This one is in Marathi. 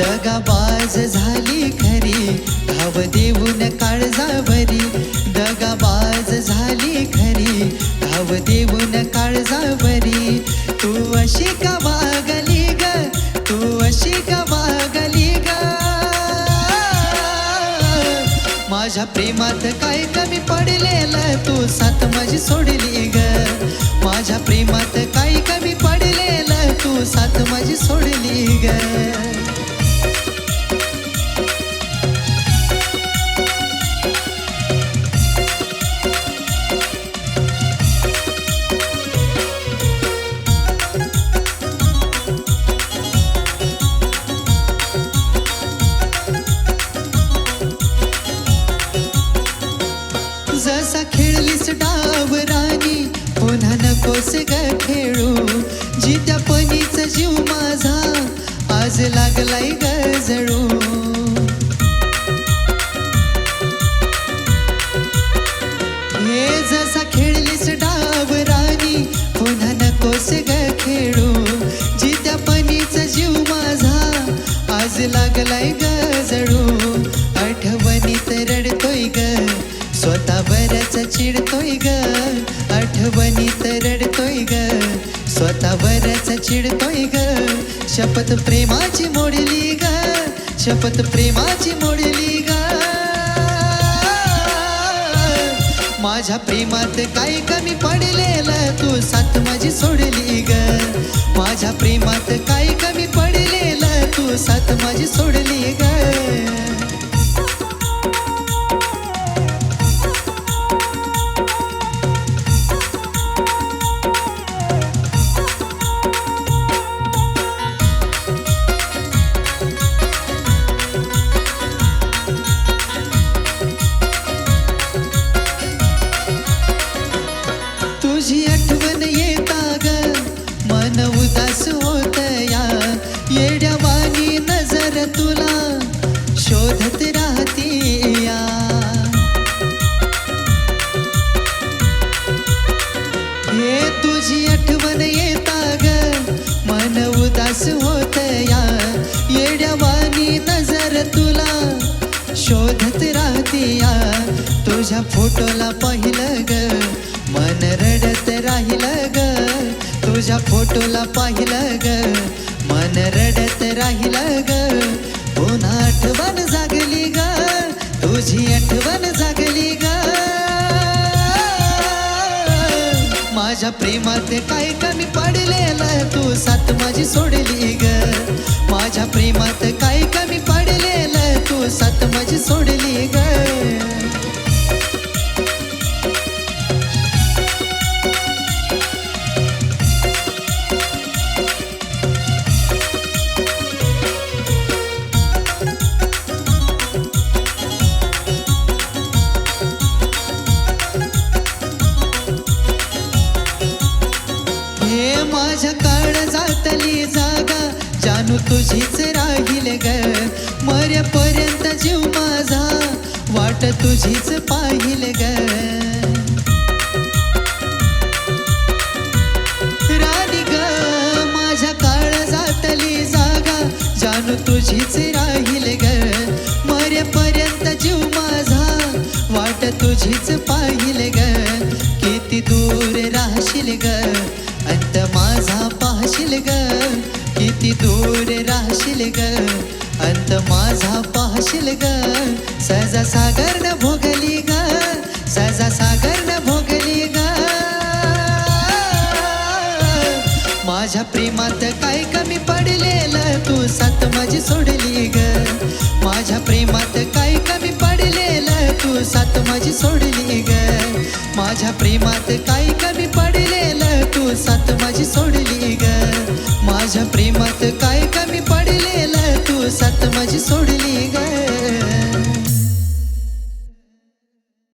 बाज झाली खरी. धाव देऊन काळजावरी. दगाबाज झाली खरी. धाव देऊन काळजावरी. तू अशी का वागली ग? तू अशी का वागली ग? माझ्या प्रेमात काय कमी पडलेलं? तू सात माझी सोडली ग. माझ्या प्रेमात काय कमी पडलेलं? तू सात माझी सोडली ग. आज लागलाय गजळू स्वतःवरच चिडतोय ग. आठवणी तरडतोय ग. स्वतःवरच चिडतोय ग. शपथ प्रेमाची मोडली ग. शपथ प्रेमाची मोडली ग. माझ्या प्रेमात काही कमी पडलेलं तू साथ माझी सोडली ग. माझ्या प्रेमात काही कमी पडलेलं तू साथ माझी सोडली ग. तुझ्या फोटोला पाहिलं ग. मन रडत राहिलं ग. तुझ्या फोटोला पाहिलं ग. मन रडत राहिलं ग. पुन्हा आठवण जागली ग. तुझी आठवण जागली ग. माझ्या प्रेमात काय कमी पडलेलं तू सात माझी सोडली ग. माझ्या प्रेमात काय कमी पडलेलं तू सात माझी सोडली ग. जानू तुझीच राहील ग. मरेपर्यंत जीव माझा वाट तुझीच पाहिल ग. राणी ग माझ्या काळ जातली जागा जानू तुझीच राहील ग. मरेपर्यंत जीव माझा वाट तुझीच पाहिल ग. किती दूर राहशील ग अंत माझा पाहशील ग. किती दूर राहशील ग. अंत माझा पाहशील ग. सजा सागर न भोगली ग. सजा सागर न भोगली ग. माझ्या प्रेमात काय कमी पडलेलं तू सात माझी सोडली ग. माझ्या प्रेमात काय कमी पडलेलं तू सात माझी सोडली ग. माझ्या प्रेमात काय कमी पडलेलं तू सात माझी सोडली ग. माझ्या प्रेम